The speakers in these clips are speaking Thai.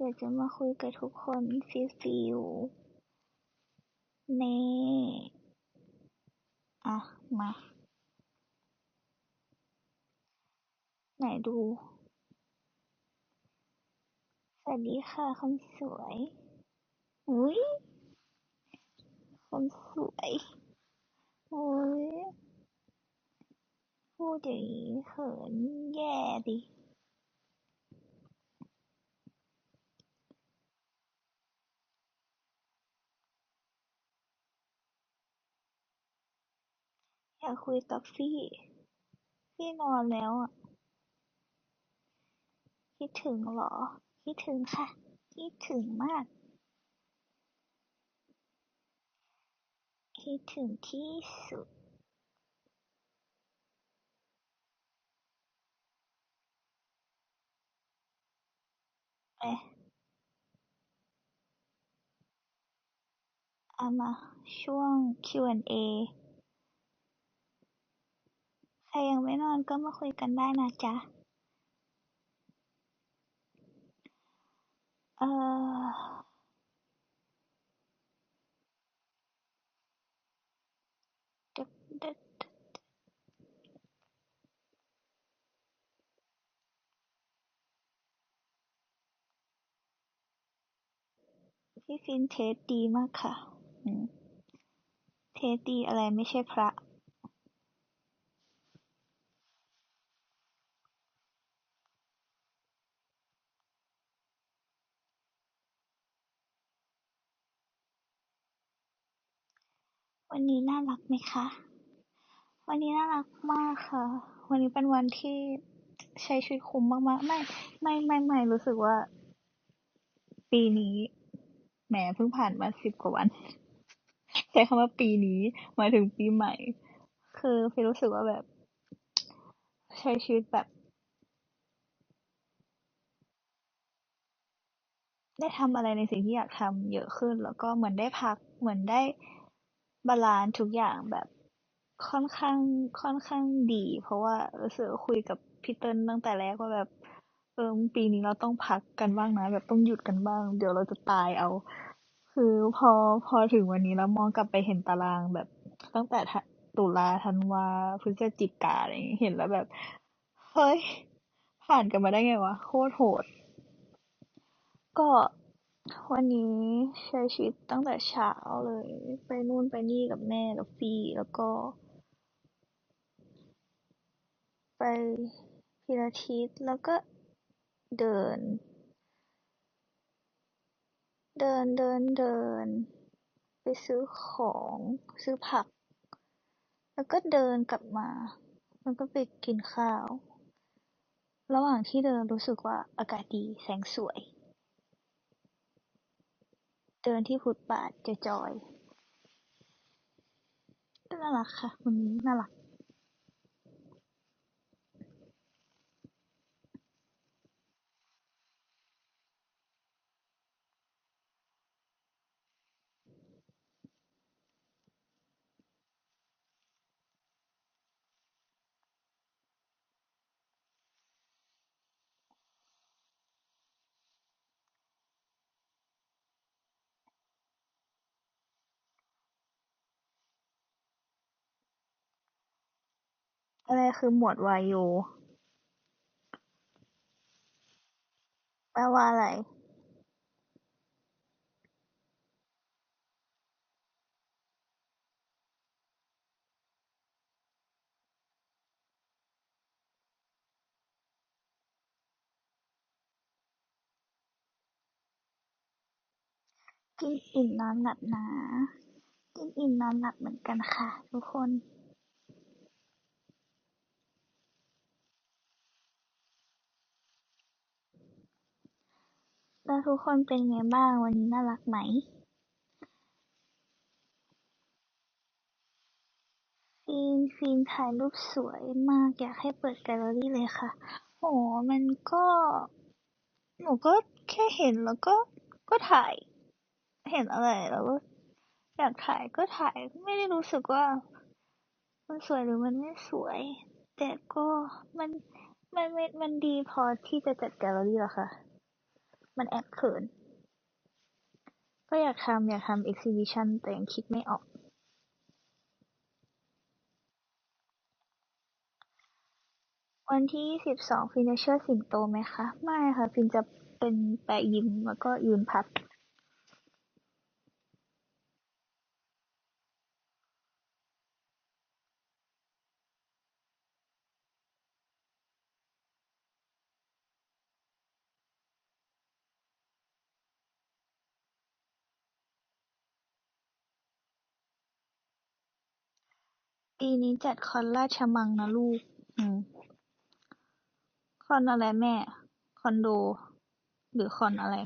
อยากจะมาคุยกับทุกคนฟิลฟิลนี่อะ มา ไหนดู สวัสดีค่ะคนสวย อุ้ยคนสวยอุ้ยพูดอย่างนี้เขินแย่ดิ อยากคุยกับฟี่ ฟี่นอนแล้วอะ คิดถึงเหรอ คิดถึงค่ะ คิดถึงมาก คิดถึงที่สุดเอ๊ะเอามาช่วง Q&A ยังไม่นอนก็มาคุยกันได้นะจ๊ะ เอ่อดึกดึกดึกพี่ฟินเทสดีมากค่ะ เทสดีอะไรไม่ใช่พระ วันนี้น่ารักไหมคะ วันนี้น่ารักมากค่ะ วันนี้เป็นวันที่ใช้ชีวิตคุ้มมากๆ ไม่ ไม่ ไม่ ไม่ รู้สึกว่า ปีนี้ แหม เพิ่งผ่านมาสิบกว่าวัน ใช้คำว่าปีนี้มาถึงปีใหม่ คือพี่รู้สึกว่าแบบ ใช้ชีวิตแบบ ได้ทำอะไรในสิ่งที่อยากทำเยอะขึ้น แล้วก็เหมือนได้พัก เหมือนได้ บาลานซ์ทุกอย่างแบบค่อนข้าง ค่อนข้างดี เพราะว่ารู้สึกว่าคุยกับพี่เติ้ลตั้งแต่แรกว่าแบบ เออ ปีนี้เราต้องพักกันบ้างนะ แบบต้องหยุดกันบ้าง เดี๋ยวเราจะตายเอา คือพอ พอถึงวันนี้แล้วมองกลับไปเห็นตารางแบบตั้งแต่ตุลาธันวาพฤศจิกาอะไรอย่างเงี้ยเห็นแล้วแบบ เฮ้ย ผ่านกันมาได้ไงวะ โคตรโหด ก็ วันนี้ใช้ชีวิตตั้งแต่เช้าเลย ไปนู่นไปนี่กับแม่กับฟี่แล้วก็ ไปพิลาทิสแล้วก็เดิน เดินเดินเดิน ไปซื้อของซื้อผัก แล้วก็เดินกลับมาแล้วก็ไปกินข้าว ระหว่างที่เดินรู้สึกว่าอากาศดีแสงสวย เดินที่ฟุตบาทจอยๆก็น่ารักค่ะ วันนี้น่ารัก อะไรคือหมวดวายโย แปลว่าอะไรกินอิ่มนอนหลับนะ กินอิ่มนอนหลับเหมือนกันค่ะ ทุกคน แล้วทุกคนเป็นไงบ้าง วันนี้น่ารักไหม ฟิล์มฟิล์มถ่ายรูปสวยมาก อยากให้เปิดแกลเลอรี่เลยค่ะโหมันก็ หนูก็แค่เห็นแล้วก็ ก็ถ่าย เห็นอะไรแล้วก็อยากถ่ายก็ถ่าย ไม่ได้รู้สึกว่า มันสวยหรือมันไม่สวย แต่ก็มัน มันมันมันดีพอที่จะจัดแกลเลอรี่แล้วค่ะ มันแอบเขิน ก็อยากทำอยากทำ exhibition แต่ยังคิดไม่ออกวันที่ยี่สิบสองฟินจะเชิดสิงโตไหมคะ ไม่ค่ะ ฟินจะเป็นแปะยิ้มแล้วก็ยืนพัก ปีนี้จัดคอนราชมังนะลูก อืม คอนอะไรแม่ คอนโด หรือคอนอะไร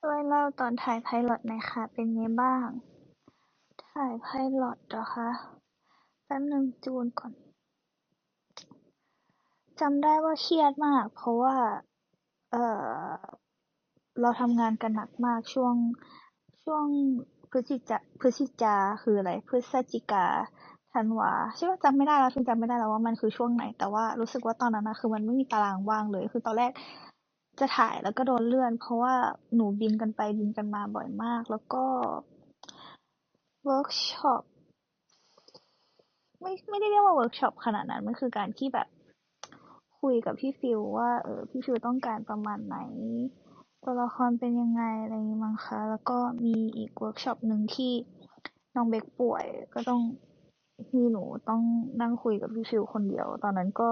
ช่วยเล่าตอนถ่ายไพลอตหน่อยค่ะ เป็นไงบ้าง ถ่ายไพลอตเหรอคะ แป๊บนึงจูนก่อนจำได้ว่าเครียดมาก เพราะว่า เอ่อ เราทำงานกันหนักมากช่วงช่วงพฤศจิจาพฤศจิกาคืออะไร พฤศจิกาธันวาใช่ว่าจำไม่ได้แล้วฟินจำไม่ได้แล้วว่ามันคือช่วงไหน แต่ว่ารู้สึกว่าตอนนั้นนะคือมันไม่มีตารางว่างเลย คือตอนแรกจะถ่ายแล้วก็โดนเลื่อน เพราะว่าหนูบินกันไปบินกันมาบ่อยมาก แล้วก็เวิร์กช็อปไม่ไม่ได้เรียกว่าเวิร์กช็อปขนาดนั้น มันคือการที่แบบ คุยกับพี่ฟิลว่า เออพี่ฟิลต้องการประมาณไหน ตัวละครเป็นยังไงอะไรอย่างงี้มั้งคะ แล้วก็มีอีกเวิร์กช็อปหนึ่งที่น้องเบคป่วยก็ต้องมีหนูต้องนั่งคุยกับพี่ฟิลคนเดียว ตอนนั้นก็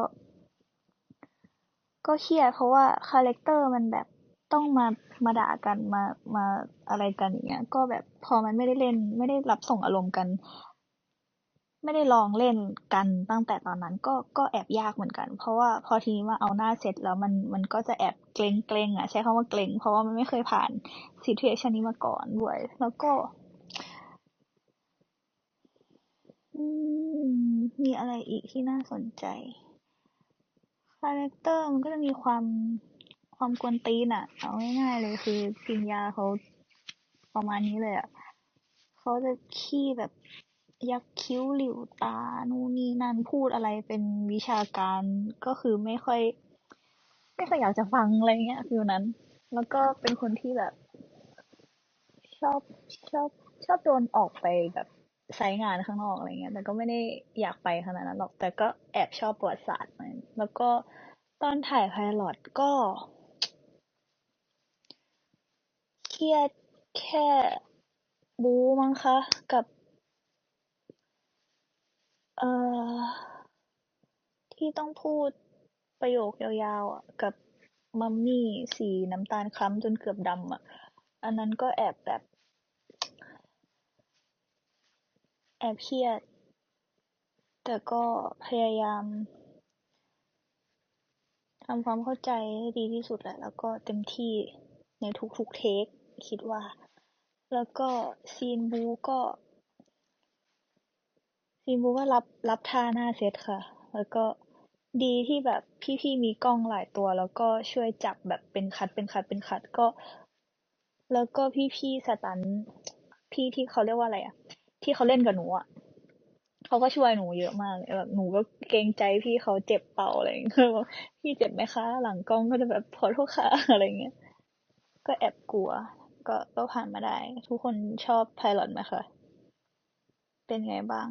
ก็เครียดเพราะว่าคาแรคเตอร์มันแบบต้องมามาด่ากันมามาอะไรกันอย่างเงี้ย ก็แบบพอมันไม่ได้เล่นไม่ได้รับส่งอารมณ์กัน ไม่ได้ลองเล่นกันตั้งแต่ตอนนั้นก็ก็แอบยากเหมือนกัน เพราะว่าพอทีนี้มาเอาหน้าเซตแล้วมันมันก็จะแอบเกรงเกรงอะ ใช้คำว่าเกรงเพราะว่ามันไม่เคยผ่านซีทูเอชันนี้มาก่อนด้วย แล้วก็มีอะไรอีกที่น่าสนใจคาแรคเตอร์มันก็จะมีความความกวนตีนอะเอาง่ายๆเลยคือปิญญาเขาประมาณนี้เลยอะเขาจะขี้แบบ ยักคิ้วหลิวตา นู่นนี่นั่นพูดอะไรเป็นวิชาการก็คือไม่ค่อย ไม่ค่อยอยากจะฟังอะไรเงี้ยฟิลนั้น แล้วก็เป็นคนที่แบบ ชอบชอบชอบโดนออกไปแบบไซต์งานข้างนอกอะไรเงี้ย แต่ก็ไม่ได้อยากไปขนาดนั้นหรอก แต่ก็แอบชอบประวัติศาสตร์มันแล้วก็ตอนถ่ายไพลอตก็เครียดแค่บูมั้งคะ กับ เอ่อ ที่ต้องพูดประโยคยาว ๆอะกับมัมมี่สีน้ำตาลคล้ำจนเกือบดำอะอันนั้นก็แอบแบบ แอบเครียด แต่ก็พยายามทำความเข้าใจให้ดีที่สุดแหละ แล้วก็เต็มที่ในทุกๆเทค คิดว่า แล้วก็ซีนบู๊ก็ ซีนบู๊ก็รับรับท่าหน้าเซตค่ะ แล้วก็ดีที่แบบพี่ๆมีกล้องหลายตัว แล้วก็ช่วยจับแบบเป็นคัดเป็นคัดเป็นคัดก็ แล้วก็พี่ๆสตันพี่ที่เขาเรียกว่าอะไรอะที่เขาเล่นกับหนูอะเขาก็ช่วยหนูเยอะมากแบบหนูก็เกรงใจพี่เขาเจ็บเปล่าอะไรอย่างเงี้ยบอกพี่เจ็บไหมคะ หลังกล้องก็จะแบบขอโทษค่ะอะไรเงี้ยก็แอบกลัว ก็ก็ผ่านมาได้ ทุกคนชอบไพลอตไหมคะเป็นไงบ้าง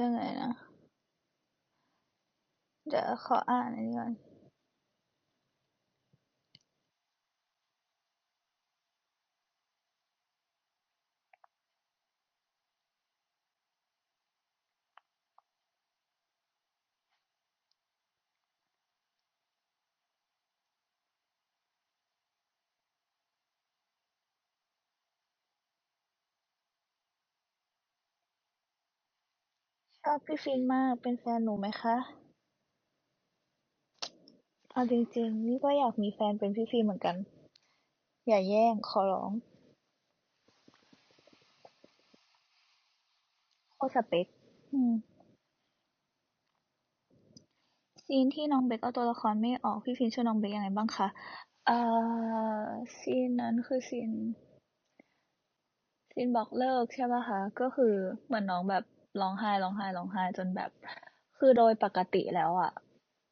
ยังไงนะ เดี๋ยวขออ่านอันนี้ก่อน ชอบพี่ฟินมาก เป็นแฟนหนูไหมคะ เอาจริง ๆ นี่ก็อยากมีแฟนเป็นพี่ฟินเหมือนกัน อย่าแย่ง ขอร้อง โคตรสเปคอืม ซีนที่น้องเบคเอาตัวละครไม่ออก พี่ฟินช่วยน้องเบคยังไงบ้างคะเอ่อซีนนั้นคือซีนซีนบอกเลิกใช่ป่ะคะ ก็คือเหมือนน้องแบบ ร้องไห้ร้องไห้ร้องไห้จนแบบ คือโดยปกติแล้วอะ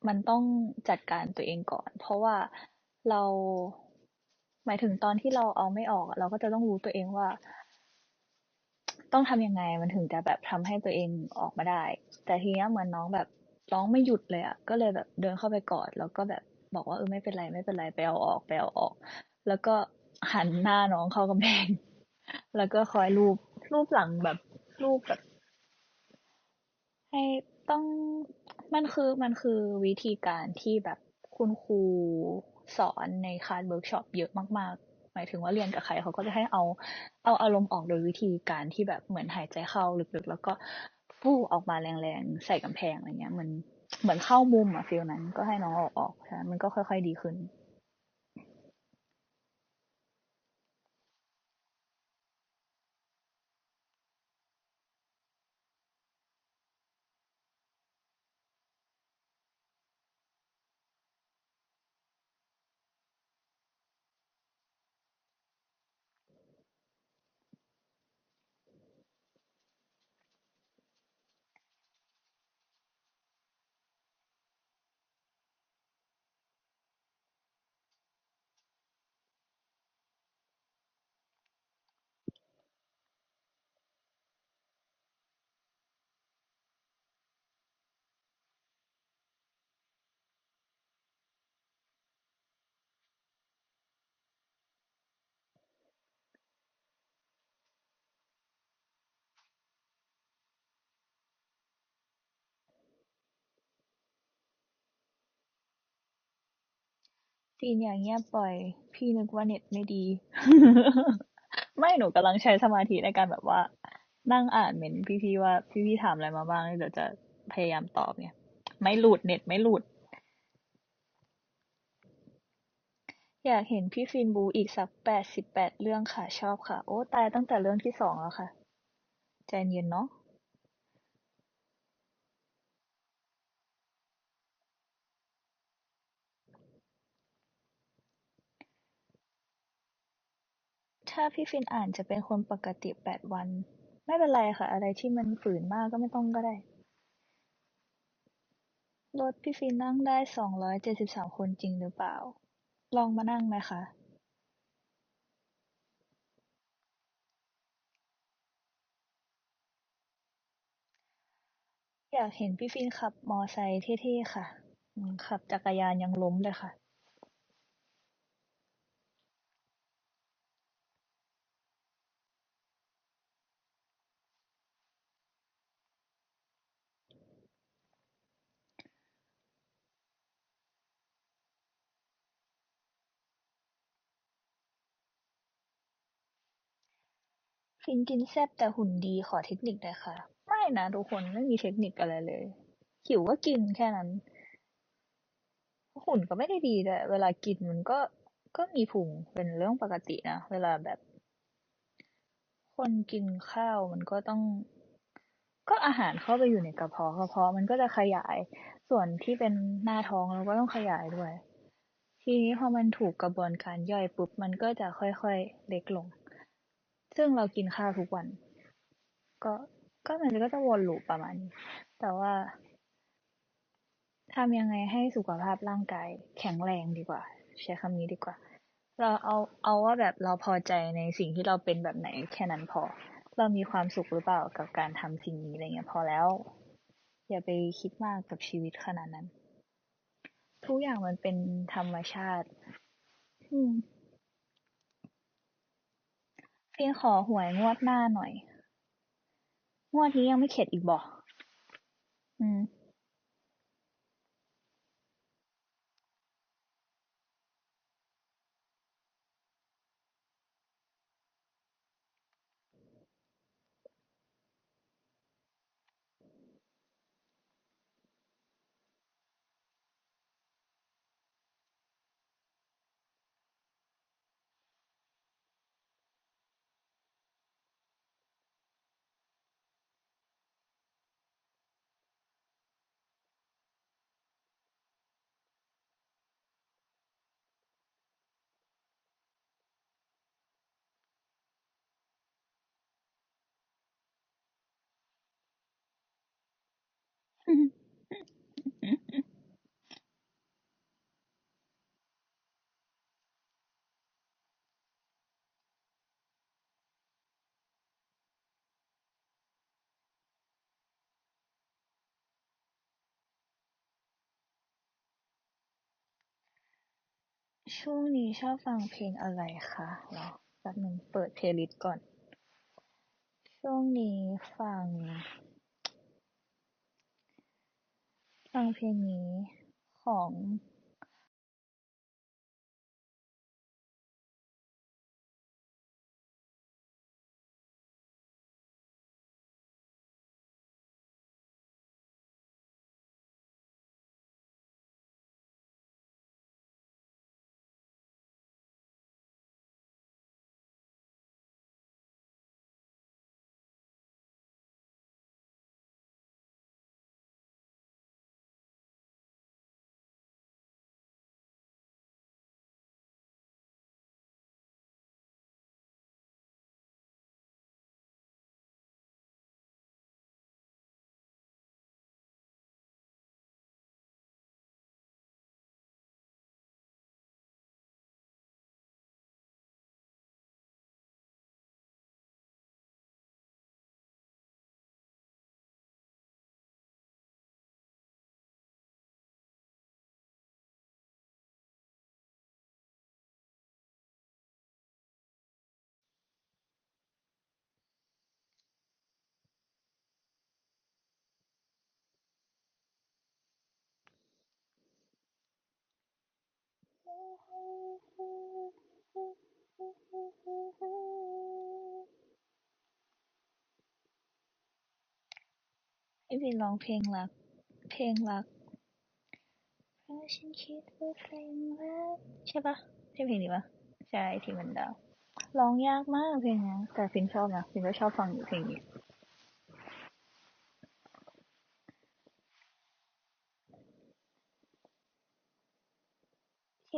มันต้องจัดการตัวเองก่อน เพราะว่าเรา หมายถึงตอนที่เราเอาไม่ออก เราก็จะต้องรู้ตัวเองว่า ต้องทำยังไงมันถึงจะแบบทำให้ตัวเองออกมาได้ แต่ทีนี้เหมือนน้องแบบร้องไม่หยุดเลยอะ ก็เลยแบบเดินเข้าไปกอดแล้วก็แบบบอกว่าเออไม่เป็นไรไม่เป็นไรไปเอาออกไปเอาออก แล้วก็หันหน้าน้องเข้ากำแพง แล้วก็คอยรูปรูปหลังแบบรูปแบบ ให้ต้องมันคือมันคือวิธีการที่แบบคุณครูสอนในคลาสเวิร์กช็อปเยอะมากๆ หมายถึงว่าเรียนกับใครเขาก็จะให้เอาเอาอารมณ์ออกโดยวิธีการที่แบบเหมือนหายใจเข้าลึกๆ แล้วก็ฟู่ออกมาแรงๆ ใส่กำแพงอะไรเงี้ยมันเหมือนเข้ามุมอะฟีลนั้นก็ให้น้องออกออกใช่มันก็ค่อย ๆ ดีขึ้น ซีนอย่างเงี้ยปล่อย พี่นึกว่าเน็ตไม่ดี ไม่หนูกำลังใช้สมาธิในการแบบว่า นั่งอ่านเมนต์พี่ๆว่าพี่ๆถามอะไรมาบ้างเดี๋ยวจะพยายามตอบเนี่ย ไม่หลุดเน็ตไม่หลุด อยากเห็นพี่ฟินบูอีกสักแปดสิบแปดเรื่องค่ะชอบค่ะ โอ้ตายตั้งแต่เรื่องที่สองแล้วค่ะ ใจเย็นเนาะถ้า พี่ฟินอ่านจะเป็นคนปกติแปดวัน ไม่เป็นไรค่ะ อะไรที่มันฝืนมากก็ไม่ต้องก็ได้ รถพี่ฟินนั่งได้สองร้อยเจ็ดสิบสามคนจริงหรือเปล่า ลองมานั่งไหมคะอยากเห็นพี่ฟินขับมอไซค์เท่ๆค่ะ ขับจักรยานยังล้มเลยค่ะ ฟินกินแซ่บแต่หุ่นดีขอเทคนิคหน่อยค่ะ ไม่นะทุกคนไม่มีเทคนิคอะไรเลย หิวก็กินแค่นั้น หุ่นก็ไม่ได้ดีด้วยเวลากินมันก็ก็มีพุงเป็นเรื่องปกตินะ เวลาแบบ คนกินข้าวมันก็ต้อง ก็อาหารเข้าไปอยู่ในกระเพาะกระเพาะมันก็จะขยาย ส่วนที่เป็นหน้าท้องเราก็ต้องขยายด้วย ทีนี้พอมันถูกกระบวนการย่อยปุ๊บมันก็จะค่อยๆเล็กลง ซึ่งเรากินข้าวทุกวัน ก็ก็มันก็จะวนลูปประมาณนี้ แต่ว่าทำยังไงให้สุขภาพร่างกายแข็งแรงดีกว่า ใช้คำนี้ดีกว่า เราเอาเอาว่าแบบเราพอใจในสิ่งที่เราเป็นแบบไหนแค่นั้นพอ เรามีความสุขหรือเปล่ากับการทำสิ่งนี้อะไรเงี้ยพอแล้ว อย่าไปคิดมากกับชีวิตขนาดนั้น ทุกอย่างมันเป็นธรรมชาติ อืม ฟินขอหวยงวดหน้าหน่อย งวดนี้ยังไม่เข็ดอีกบ่อืม ช่วงนี้ชอบฟังเพลงอะไรคะรอแป๊บหนึ่งเปิดเพลย์ลิสต์ก่อน ช่วงนี้ฟัง ฟังเพลงนี้ของ ให้พี่ร้องเพลงรัก เพลงรักเพราะฉันคิดว่าเพลงรักใช่ปะใช่เพลงนี้ปะใช่ที่มันดาวร้องยากมากเพลงนี้แต่ฟินชอบนะฟินก็ชอบฟังอยู่เพลงนี้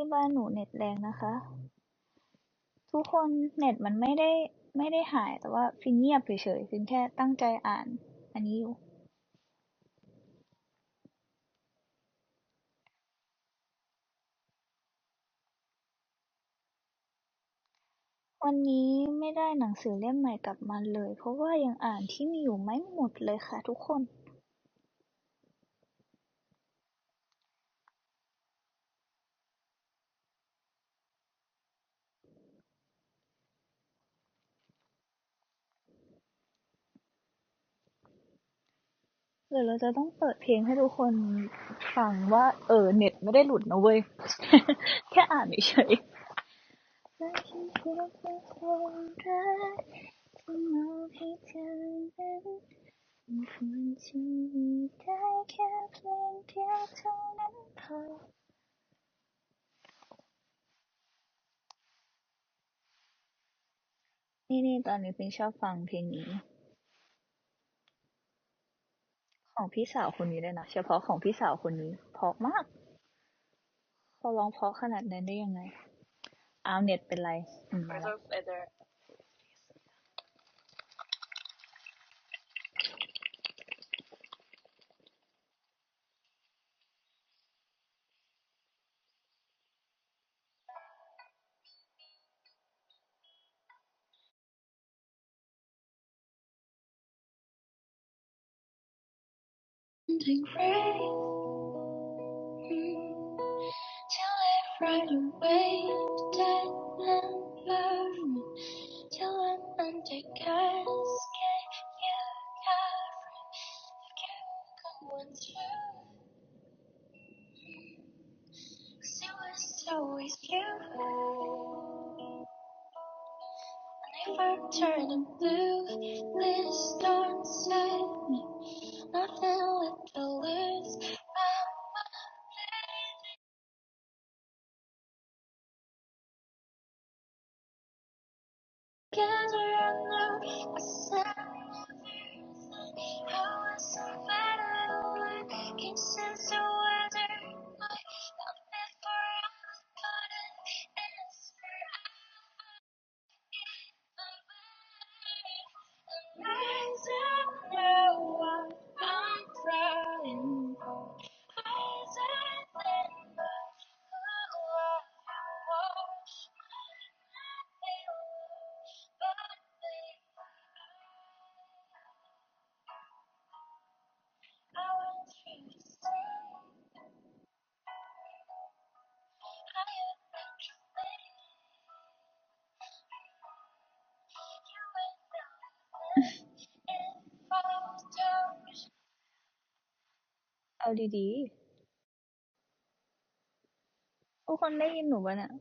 ที่บ้านหนูเน็ตแรงนะคะ ทุกคนเน็ตมันไม่ได้ไม่ได้หายแต่ว่าฟินเงียบเฉยๆฟินแค่ตั้งใจอ่าน อันนี้อยู่วันนี้ไม่ได้หนังสือเล่มใหม่กลับมาเลย เพราะว่ายังอ่านที่มีอยู่ไม่หมดเลยค่ะทุกคน เดี๋ยวเราจะต้องเปิดเพลงให้ทุกคนฟังว่า เออ เน็ตไม่ได้หลุดนะเว้ย แค่อ่านเฉยๆและฉันคิดว่าเพลงรักที่มอบให้เธอนั้นมันควรจะมีได้แค่เพลงเดียวเท่านั้นพอนี่นี่ตอนนี้พิงชอบฟังเพลงนี้ ของพี่สาวคนนี้เลยนะเฉพาะของพี่สาวคนนี้เพราะมากเขาร้องเพราะขนาดนั้นได้ยังไงอ้าวเน็ตเป็นไรอืมมาแ something great. Mm-hmm. Mm. Till it right away. Dead burn Till I'm under God's gave you covering. You kept one through. Cause it was always you. If I'm blue, this dawn set me. เอาดีๆ ทุกคนได้ยินหนูปะเนี่ย